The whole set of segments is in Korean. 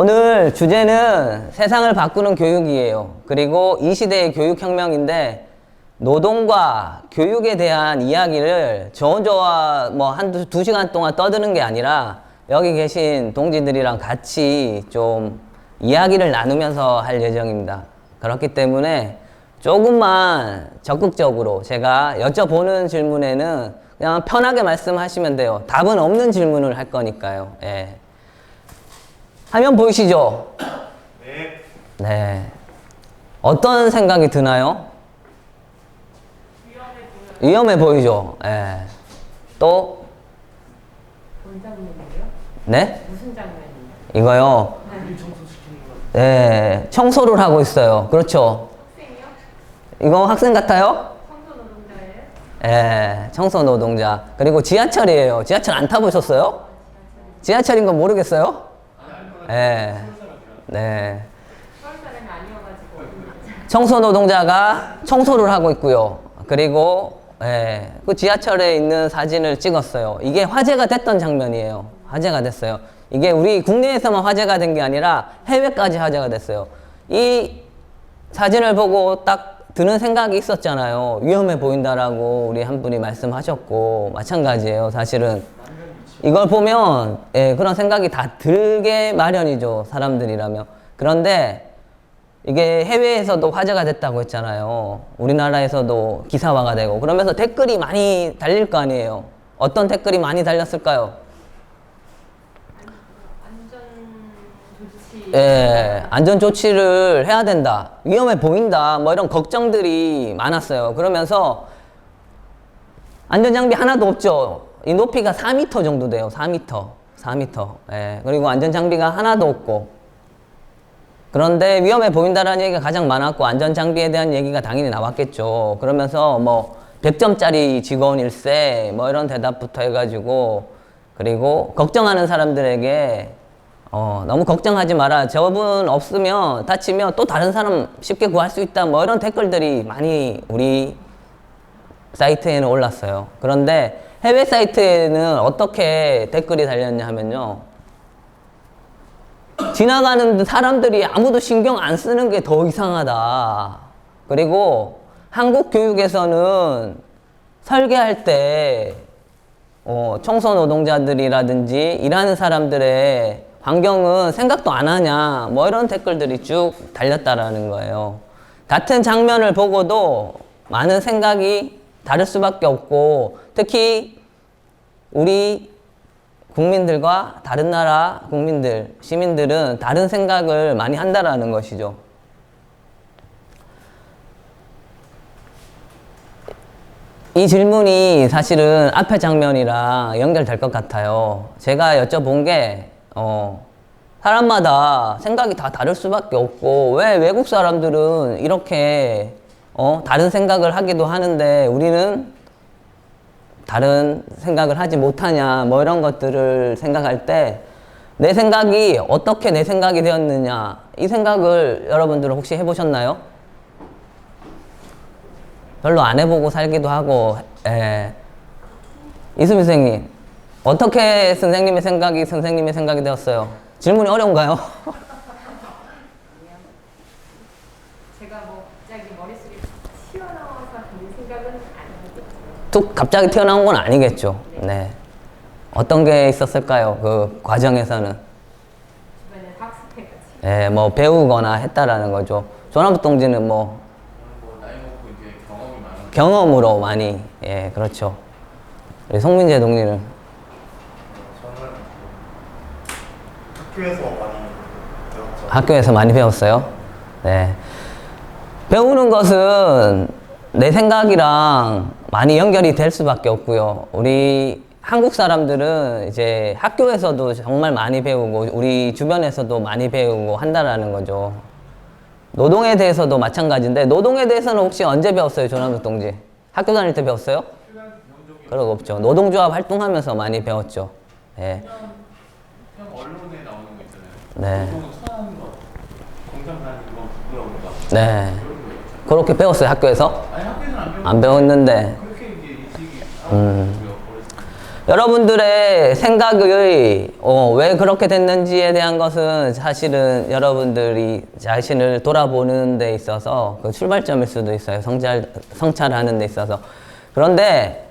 오늘 주제는 세상을 바꾸는 교육이에요. 그리고 이 시대의 교육혁명인데 노동과 교육에 대한 이야기를 저 혼자와 뭐 한두 두 시간 동안 떠드는 게 아니라 여기 계신 동지들이랑 같이 좀 이야기를 나누면서 할 예정입니다. 그렇기 때문에 조금만 적극적으로 제가 여쭤보는 질문에는 그냥 편하게 말씀하시면 돼요. 답은 없는 질문을 할 거니까요. 예. 화면 보이시죠? 네. 네. 어떤 생각이 드나요? 위험해 보이죠? 예. 또, 본 장면이요? 네? 무슨 장면이요? 이거요. 네. 청소를 하고 있어요. 그렇죠? 학생이요? 이거 학생 같아요? 청소 노동자예요? 예. 청소 노동자. 그리고 지하철이에요. 지하철 안 타보셨어요? 지하철인 거 모르겠어요? 예. 네. 아니어가지고 청소 노동자가 청소를 하고 있고요. 그리고 예, 그 지하철에 있는 사진을 찍었어요. 이게 화제가 됐던 장면이에요. 화제가 됐어요. 이게 우리 국내에서만 화제가 된 게 아니라 해외까지 화제가 됐어요. 이 사진을 보고 딱 드는 생각이 있었잖아요. 위험해 보인다라고 우리 한 분이 말씀하셨고 마찬가지예요. 사실은 이걸 보면 예, 그런 생각이 다 들게 마련이죠. 사람들이라면. 그런데 이게 해외에서도 화제가 됐다고 했잖아요. 우리나라에서도 기사화가 되고 그러면서 댓글이 많이 달릴 거 아니에요. 어떤 댓글이 많이 달렸을까요? 안전 조치 예, 안전 조치를 해야 된다. 위험해 보인다. 뭐 이런 걱정들이 많았어요. 그러면서 안전 장비 하나도 없죠. 이 높이가 4m 정도 돼요. 4m. 4m. 예, 그리고 안전 장비가 하나도 없고. 그런데 위험해 보인다라는 얘기가 가장 많았고 안전 장비에 대한 얘기가 당연히 나왔겠죠. 그러면서 뭐 100점짜리 직원 일세 뭐 이런 대답부터 해 가지고 그리고 걱정하는 사람들에게 어, 너무 걱정하지 마라. 저분 없으면 다치면 또 다른 사람 쉽게 구할 수 있다. 뭐 이런 댓글들이 많이 우리 사이트에는 올랐어요. 그런데 해외 사이트에는 어떻게 댓글이 달렸냐 하면요. 지나가는 사람들이 아무도 신경 안 쓰는 게 더 이상하다. 그리고 한국 교육에서는 설계할 때 어, 청소 노동자들이라든지 일하는 사람들의 환경은 생각도 안 하냐 뭐 이런 댓글들이 쭉 달렸다라는 거예요. 같은 장면을 보고도 많은 생각이 다를 수밖에 없고 특히 우리 국민들과 다른 나라 국민들, 시민들은 다른 생각을 많이 한다라는 것이죠. 이 질문이 사실은 앞에 장면이랑 연결될 것 같아요. 제가 여쭤본 게, 어, 사람마다 생각이 다 다를 수밖에 없고, 왜 외국 사람들은 이렇게, 어, 다른 생각을 하기도 하는데, 우리는 다른 생각을 하지 못하냐, 뭐 이런 것들을 생각할 때, 내 생각이 어떻게 내 생각이 되었느냐, 이 생각을 여러분들은 혹시 해보셨나요? 별로 안 해보고 살기도 하고, 예. 이수미 선생님, 어떻게 선생님의 생각이 선생님의 생각이 되었어요? 질문이 어려운가요? 제가 뭐 갑자기 머릿속에 튀어나와서 드는 생각은 툭 갑자기 튀어나온 건 아니겠죠. 네. 어떤 게 있었을까요? 그 과정에서는. 예, 뭐 배우거나 했다라는 거죠. 조남북 동지는 뭐 뭐 경험으로 많이, 예, 그렇죠. 우리 송민재 동리는 저는 학교에서 많이 배웠죠. 학교에서 많이 배웠어요. 네. 배우는 것은 내 생각이랑 많이 연결이 될 수밖에 없고요. 우리 한국 사람들은 이제 학교에서도 정말 많이 배우고 우리 주변에서도 많이 배우고 한다라는 거죠. 노동에 대해서도 마찬가지인데 노동에 대해서는 혹시 언제 배웠어요, 조남국 동지? 학교 다닐 때 배웠어요? 그런 거 없죠. 노동조합 활동하면서 많이 배웠죠. 예. 언론에 나오는 거 있잖아요. 네. 네. 그렇게 배웠어요, 학교에서? 아니 안 배웠는데. 음. 여러분들의 생각이 어, 왜 그렇게 됐는지에 대한 것은 사실은 여러분들이 자신을 돌아보는 데 있어서 그 출발점일 수도 있어요. 성찰, 성찰하는 데 있어서. 그런데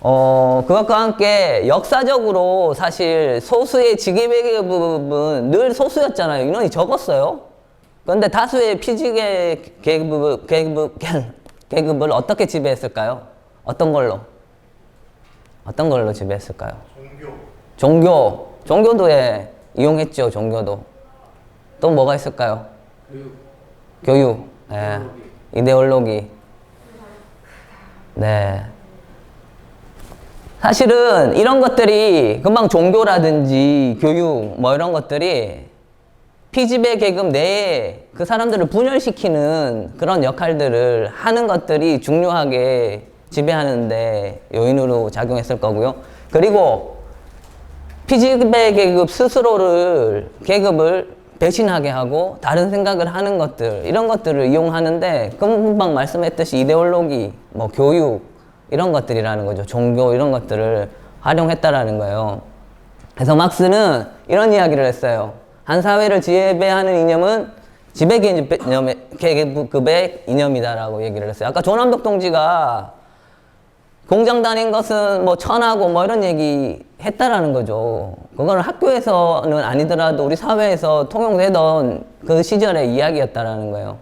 어, 그것과 함께 역사적으로 사실 소수의 직위계급은 늘 소수였잖아요. 인원이 적었어요. 그런데 다수의 계급, 계급을 어떻게 지배했을까요? 어떤 걸로? 어떤 걸로 지배했을까요? 종교. 종교. 종교도 예, 이용했죠, 종교도. 또 뭐가 있을까요? 교육. 교육. 예. 이데올로기. 네. 사실은 이런 것들이 금방 종교라든지 교육 뭐 이런 것들이 피지배 계급 내에 그 사람들을 분열시키는 그런 역할들을 하는 것들이 중요하게 지배하는데 요인으로 작용했을 거고요. 그리고 피지배 계급 스스로를 계급을 배신하게 하고 다른 생각을 하는 것들 이런 것들을 이용하는데 금방 말씀했듯이 이데올로기 뭐 교육 이런 것들이라는 거죠. 종교 이런 것들을 활용했다라는 거예요. 그래서 막스는 이런 이야기를 했어요 한 사회를 지배하는 이념은 지배계급의 계급의 이념이다라고 얘기를 했어요 아까 조남덕 동지가 공장 다닌 것은 뭐 천하고 뭐 이런 얘기 했다라는 거죠. 그거는 학교에서는 아니더라도 우리 사회에서 통용되던 그 시절의 이야기였다라는 거예요.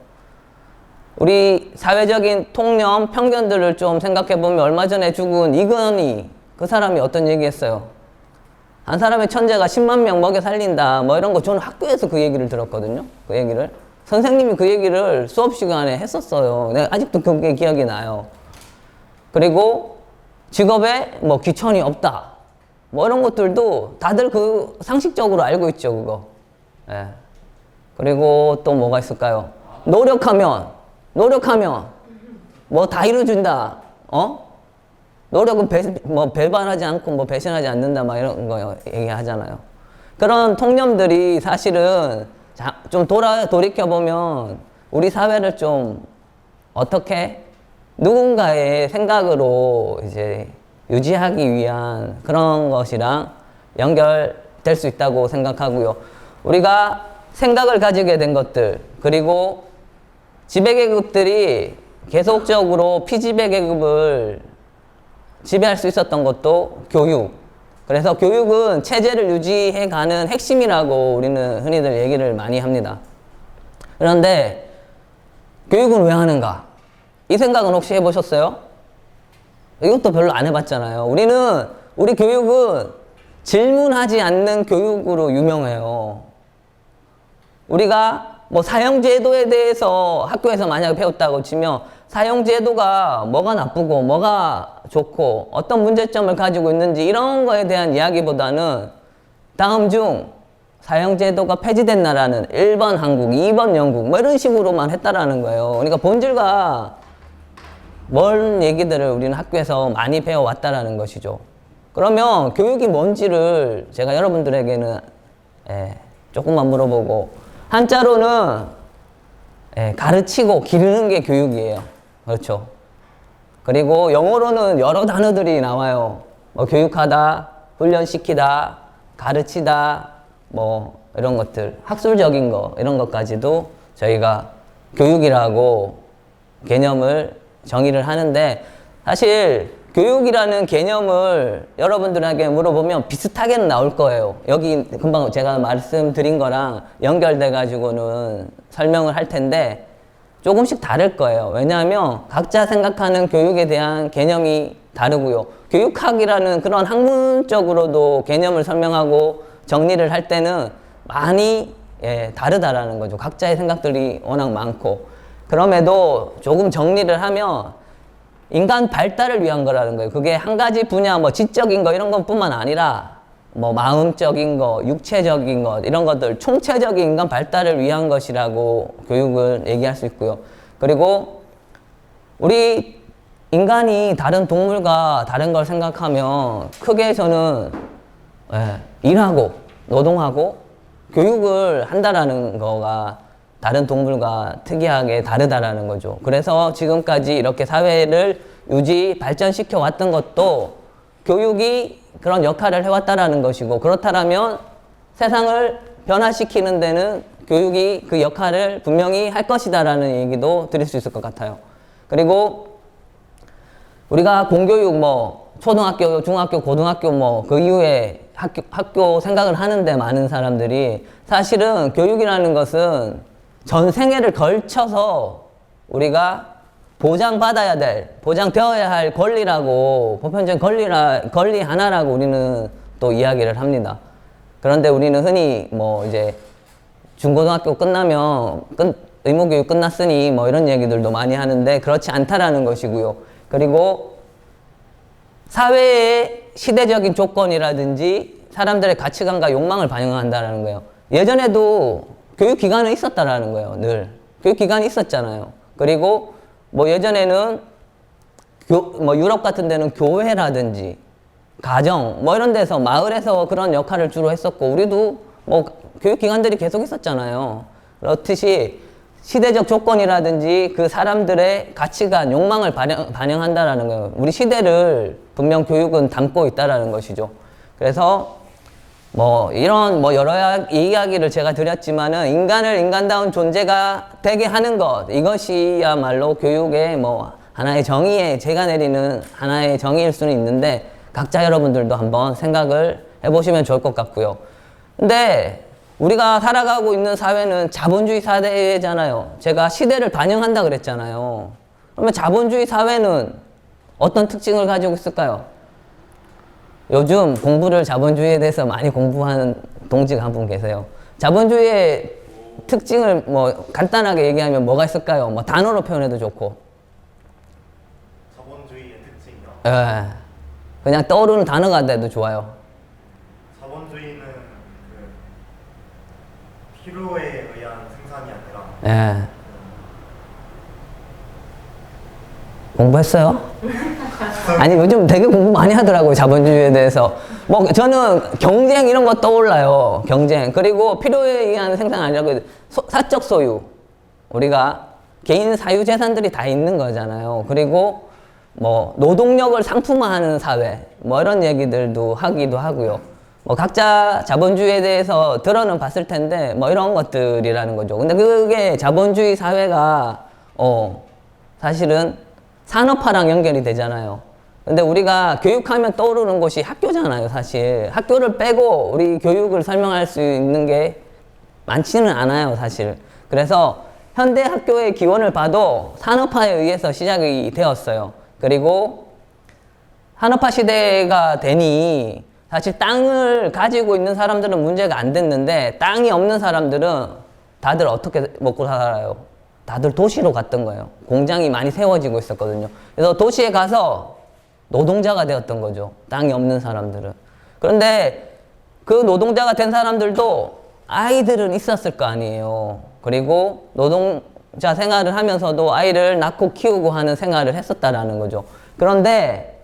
우리 사회적인 통념, 편견들을 좀 생각해 보면 얼마 전에 죽은 이건희 그 사람이 어떤 얘기 했어요. 한 사람의 천재가 10만 명 먹여 살린다. 뭐 이런 거 저는 학교에서 그 얘기를 들었거든요. 그 얘기를. 선생님이 그 얘기를 수업 시간에 했었어요. 내가 아직도 그게 기억이 나요. 그리고 직업에 뭐 귀천이 없다. 뭐 이런 것들도 다들 그 상식적으로 알고 있죠, 그거. 예. 그리고 또 뭐가 있을까요? 노력하면, 노력하면 뭐 다 이루어준다. 어? 노력은 배, 뭐 배반하지 않고 뭐 배신하지 않는다. 막 이런 거 얘기하잖아요. 그런 통념들이 사실은 자, 좀 돌아, 돌이켜 보면 우리 사회를 좀 어떻게 누군가의 생각으로 이제 유지하기 위한 그런 것이랑 연결될 수 있다고 생각하고요. 우리가 생각을 가지게 된 것들, 그리고 지배계급들이 계속적으로 피지배계급을 지배할 수 있었던 것도 교육. 그래서 교육은 체제를 유지해 가는 핵심이라고 우리는 흔히들 얘기를 많이 합니다. 그런데 교육은 왜 하는가? 이 생각은 혹시 해보셨어요? 이것도 별로 안 해봤잖아요. 우리는, 우리 교육은 질문하지 않는 교육으로 유명해요. 우리가 뭐 사형제도에 대해서 학교에서 만약에 배웠다고 치면 사형제도가 뭐가 나쁘고 뭐가 좋고 어떤 문제점을 가지고 있는지 이런 거에 대한 이야기보다는 다음 중 사형 제도가 폐지된 나라는 1번 한국, 2번 영국 뭐 이런 식으로만 했다라는 거예요. 그러니까 본질과 먼 얘기들을 우리는 학교에서 많이 배워왔다라는 것이죠. 그러면 교육이 뭔지를 제가 여러분들에게는 예, 조금만 물어보고 한자로는 예, 가르치고 기르는 게 교육이에요. 그렇죠. 그리고 영어로는 여러 단어들이 나와요. 뭐 교육하다, 훈련시키다, 가르치다, 뭐 이런 것들, 학술적인 거 이런 것까지도 저희가 교육이라고 개념을 정의를 하는데 사실 교육이라는 개념을 여러분들에게 물어보면 비슷하게는 나올 거예요. 여기 금방 제가 말씀드린 거랑 연결돼 가지고는 설명을 할 텐데 조금씩 다를 거예요. 왜냐하면 각자 생각하는 교육에 대한 개념이 다르고요. 교육학이라는 그런 학문적으로도 개념을 설명하고 정리를 할 때는 많이 예, 다르다라는 거죠. 각자의 생각들이 워낙 많고. 그럼에도 조금 정리를 하면 인간 발달을 위한 거라는 거예요. 그게 한 가지 분야, 뭐 지적인 거 이런 것뿐만 아니라 뭐 마음적인 거, 육체적인 것 이런 것들 총체적인 인간 발달을 위한 것이라고 교육을 얘기할 수 있고요. 그리고 우리 인간이 다른 동물과 다른 걸 생각하면 크게 저는 예, 일하고 노동하고 교육을 한다라는 거가 다른 동물과 특이하게 다르다라는 거죠. 그래서 지금까지 이렇게 사회를 유지 발전시켜 왔던 것도 교육이 그런 역할을 해왔다라는 것이고 그렇다면 세상을 변화시키는 데는 교육이 그 역할을 분명히 할 것이다라는 얘기도 드릴 수 있을 것 같아요. 그리고 우리가 공교육 뭐 초등학교, 중학교, 고등학교 뭐 그 이후에 학교, 학교 생각을 하는데 많은 사람들이 사실은 교육이라는 것은 전 생애를 걸쳐서 우리가 보장받아야 될, 보장되어야 할 권리라고, 보편적인 권리라, 권리 하나라고 우리는 또 이야기를 합니다. 그런데 우리는 흔히 뭐 이제 중고등학교 끝나면 끝, 의무교육 끝났으니 뭐 이런 얘기들도 많이 하는데 그렇지 않다라는 것이고요. 그리고 사회의 시대적인 조건이라든지 사람들의 가치관과 욕망을 반영한다라는 거예요. 예전에도 교육기관은 있었다라는 거예요. 늘. 교육기관이 있었잖아요. 그리고 뭐 예전에는 교, 뭐 유럽 같은 데는 교회라든지 가정 뭐 이런 데서 마을에서 그런 역할을 주로 했었고 우리도 뭐 교육기관들이 계속 있었잖아요. 그렇듯이 시대적 조건이라든지 그 사람들의 가치관, 욕망을 반영, 반영한다라는 거예요. 우리 시대를 분명 교육은 담고 있다라는 것이죠. 그래서 뭐 이런 뭐 여러 야- 이야기를 제가 드렸지만은 인간을 인간다운 존재가 되게 하는 것 이것이야말로 교육의 뭐 하나의 정의에 제가 내리는 하나의 정의일 수는 있는데 각자 여러분들도 한번 생각을 해보시면 좋을 것 같고요. 근데 우리가 살아가고 있는 사회는 자본주의 사회잖아요. 제가 시대를 반영한다 그랬잖아요. 그러면 자본주의 사회는 어떤 특징을 가지고 있을까요? 요즘 공부를 자본주의에 대해서 많이 공부하는 동지가 한 분 계세요. 자본주의의 특징을 뭐 간단하게 얘기하면 뭐가 있을까요? 뭐 단어로 표현해도 좋고. 자본주의의 특징이요. 예. 그냥 떠오르는 단어가 돼도 좋아요. 자본주의는 그 필요에 의한 생산이 아니라 예. 공부했어요? 아니 요즘 되게 공부 많이 하더라고요 자본주의에 대해서. 뭐 저는 경쟁 이런 거 떠올라요 경쟁. 그리고 필요에 의한 생산 아니라고 소- 사적 소유. 우리가 개인 사유 재산들이 다 있는 거잖아요. 그리고 뭐 노동력을 상품화하는 사회. 뭐 이런 얘기들도 하기도 하고요. 뭐 각자 자본주의에 대해서 들어는 봤을 텐데 뭐 이런 것들이라는 거죠. 근데 그게 자본주의 사회가 어 사실은 산업화랑 연결이 되잖아요. 근데 우리가 교육하면 떠오르는 곳이 학교잖아요, 사실. 학교를 빼고 우리 교육을 설명할 수 있는 게 많지는 않아요, 사실. 그래서 현대 학교의 기원을 봐도 산업화에 의해서 시작이 되었어요. 그리고 산업화 시대가 되니 사실 땅을 가지고 있는 사람들은 문제가 안 됐는데 땅이 없는 사람들은 다들 어떻게 먹고 살아요? 다들 도시로 갔던 거예요. 공장이 많이 세워지고 있었거든요. 그래서 도시에 가서 노동자가 되었던 거죠. 땅이 없는 사람들은. 그런데 그 노동자가 된 사람들도 아이들은 있었을 거 아니에요. 그리고 노동자 생활을 하면서도 아이를 낳고 키우고 하는 생활을 했었다라는 거죠. 그런데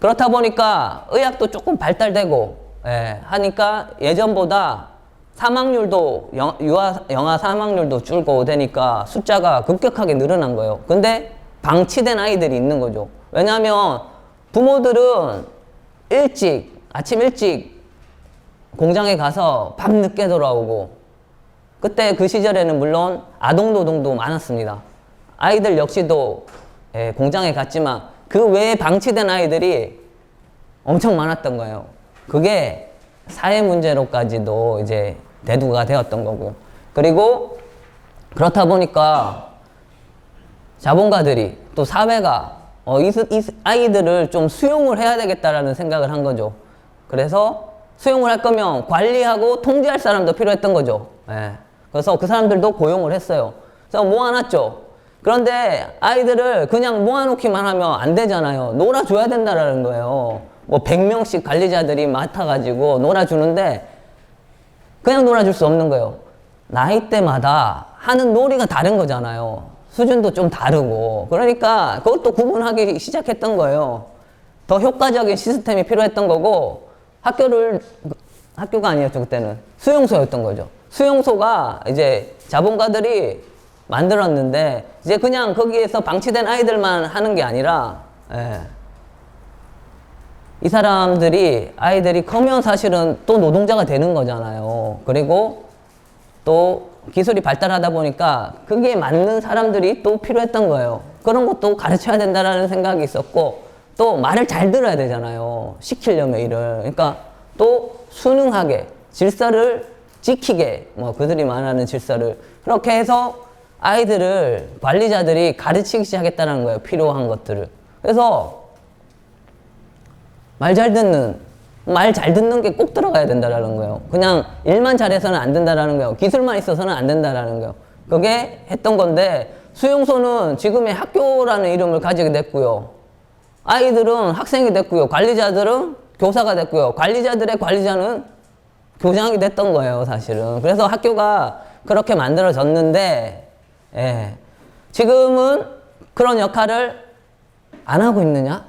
그렇다 보니까 의학도 조금 발달되고 예, 하니까 예전보다 사망률도 영, 유아, 영아 사망률도 줄고 되니까 숫자가 급격하게 늘어난 거예요. 근데 방치된 아이들이 있는 거죠. 왜냐하면 부모들은 일찍 아침 일찍 공장에 가서 밤 늦게 돌아오고 그때 그 시절에는 물론 아동 노동도 많았습니다. 아이들 역시도 예, 공장에 갔지만 그 외에 방치된 아이들이 엄청 많았던 거예요. 그게 사회 문제로까지도 이제 대두가 되었던 거고요. 그리고 그렇다 보니까 자본가들이 또 사회가 어, 이, 스- 이 스- 아이들을 좀 수용을 해야 되겠다라는 생각을 한 거죠. 그래서 수용을 할 거면 관리하고 통제할 사람도 필요했던 거죠. 예. 그래서 그 사람들도 고용을 했어요. 그래서 모아놨죠. 그런데 아이들을 그냥 모아놓기만 하면 안 되잖아요. 놀아줘야 된다라는 거예요. 뭐 100명씩 관리자들이 맡아가지고 놀아주는데 그냥 놀아줄 수 없는 거예요. 나이대마다 하는 놀이가 다른 거잖아요. 수준도 좀 다르고. 그러니까 그것도 구분하기 시작했던 거예요. 더 효과적인 시스템이 필요했던 거고, 학교를, 학교가 아니었죠, 그때는. 수용소였던 거죠. 수용소가 이제 자본가들이 만들었는데, 이제 그냥 거기에서 방치된 아이들만 하는 게 아니라, 예. 이 사람들이 아이들이 크면 사실은 또 노동자가 되는 거잖아요. 그리고 또 기술이 발달하다 보니까 그게 맞는 사람들이 또 필요했던 거예요. 그런 것도 가르쳐야 된다라는 생각이 있었고 또 말을 잘 들어야 되잖아요. 시키려면 일을. 그러니까 또 순응하게 질서를 지키게 뭐 그들이 말하는 질서를 그렇게 해서 아이들을 관리자들이 가르치기 시작했다는 거예요. 필요한 것들을. 그래서 말 잘 듣는 말 잘 듣는 게 꼭 들어가야 된다라는 거예요. 그냥 일만 잘해서는 안 된다라는 거예요. 기술만 있어서는 안 된다라는 거예요. 그게 했던 건데 수용소는 지금의 학교라는 이름을 가지게 됐고요. 아이들은 학생이 됐고요. 관리자들은 교사가 됐고요. 관리자들의 관리자는 교장이 됐던 거예요, 사실은. 그래서 학교가 그렇게 만들어졌는데, 예. 지금은 그런 역할을 안 하고 있느냐?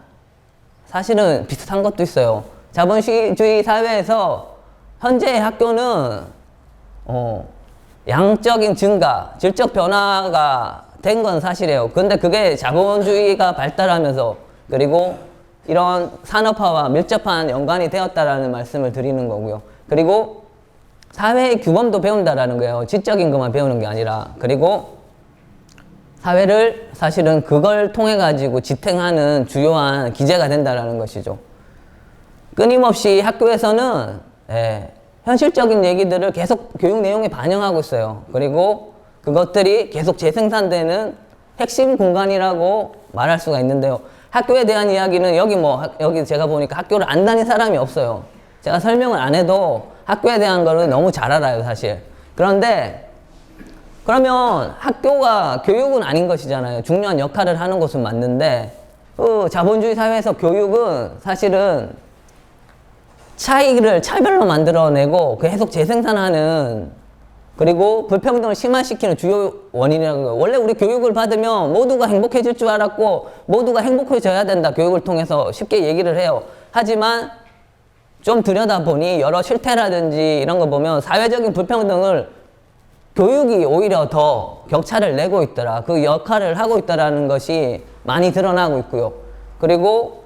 사실은 비슷한 것도 있어요. 자본주의 사회에서 현재의 학교는 어, 양적인 증가, 질적 변화가 된 건 사실이에요. 근데 그게 자본주의가 발달하면서 그리고 이런 산업화와 밀접한 연관이 되었다라는 말씀을 드리는 거고요. 그리고 사회의 규범도 배운다라는 거예요. 지적인 것만 배우는 게 아니라. 그리고 사회를 사실은 그걸 통해 가지고 지탱하는 주요한 기제가 된다라는 것이죠. 끊임없이 학교에서는 예, 현실적인 얘기들을 계속 교육 내용에 반영하고 있어요. 그리고 그것들이 계속 재생산되는 핵심 공간이라고 말할 수가 있는데요. 학교에 대한 이야기는 여기 뭐 학- 여기 제가 보니까 학교를 안 다닌 사람이 없어요. 제가 설명을 안 해도 학교에 대한 거를 너무 잘 알아요, 사실. 그런데 그러면 학교가 교육은 아닌 것이잖아요. 중요한 역할을 하는 곳은 맞는데 그 자본주의 사회에서 교육은 사실은 차이를 차별로 만들어내고 계속 재생산하는 그리고 불평등을 심화시키는 주요 원인이라는 거예요. 원래 우리 교육을 받으면 모두가 행복해질 줄 알았고 모두가 행복해져야 된다. 교육을 통해서 쉽게 얘기를 해요. 하지만 좀 들여다보니 여러 실태라든지 이런 거 보면 사회적인 불평등을 교육이 오히려 더 격차를 내고 있더라. 그 역할을 하고 있다라는 것이 많이 드러나고 있고요. 그리고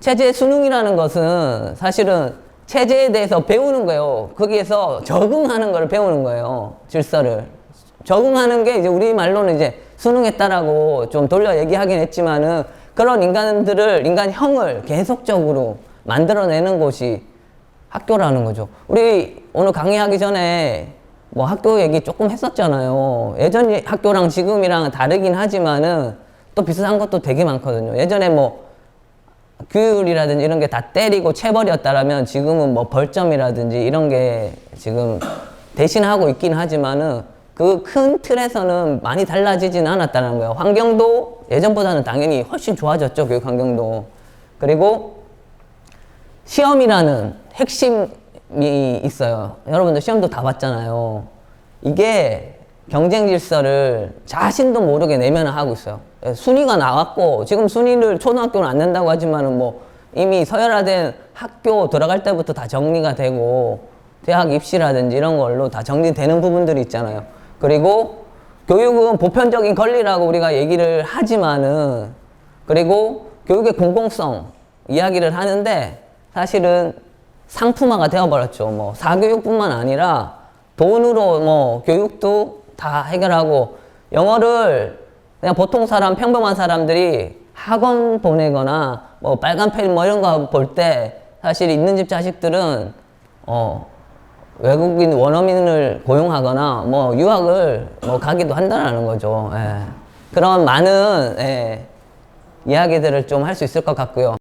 체제 수능이라는 것은 사실은 체제에 대해서 배우는 거예요. 거기에서 적응하는 걸 배우는 거예요. 질서를. 적응하는 게 이제 우리 말로는 이제 수능했다라고 좀 돌려 얘기하긴 했지만은 그런 인간들을, 인간형을 계속적으로 만들어내는 곳이 학교라는 거죠. 우리 오늘 강의하기 전에 뭐 학교 얘기 조금 했었잖아요. 예전 학교랑 지금이랑 다르긴 하지만은 또 비슷한 것도 되게 많거든요. 예전에 뭐 규율이라든지 이런 게 다 때리고 체벌이었다라면 지금은 뭐 벌점이라든지 이런 게 지금 대신하고 있긴 하지만은 그 큰 틀에서는 많이 달라지진 않았다는 거예요. 환경도 예전보다는 당연히 훨씬 좋아졌죠. 교육 환경도. 그리고 시험이라는 핵심이 있어요. 여러분들 시험도 다 봤잖아요. 이게 경쟁 질서를 자신도 모르게 내면을 하고 있어요. 예, 순위가 나왔고 지금 순위를 초등학교는 안 낸다고 하지만은 뭐 이미 서열화된 학교 들어갈 때부터 다 정리가 되고 대학 입시라든지 이런 걸로 다 정리되는 부분들이 있잖아요. 그리고 교육은 보편적인 권리라고 우리가 얘기를 하지만은 그리고 교육의 공공성 이야기를 하는데 사실은 상품화가 되어버렸죠. 뭐 사교육뿐만 아니라 돈으로 뭐 교육도 다 해결하고 영어를 그냥 보통 사람 평범한 사람들이 학원 보내거나 뭐 빨간 펜 뭐 이런 거 볼 때 사실 있는 집 자식들은 어 외국인 원어민을 고용하거나 뭐 유학을 뭐 가기도 한다는 거죠. 예. 그런 많은 예, 이야기들을 좀 할 수 있을 것 같고요.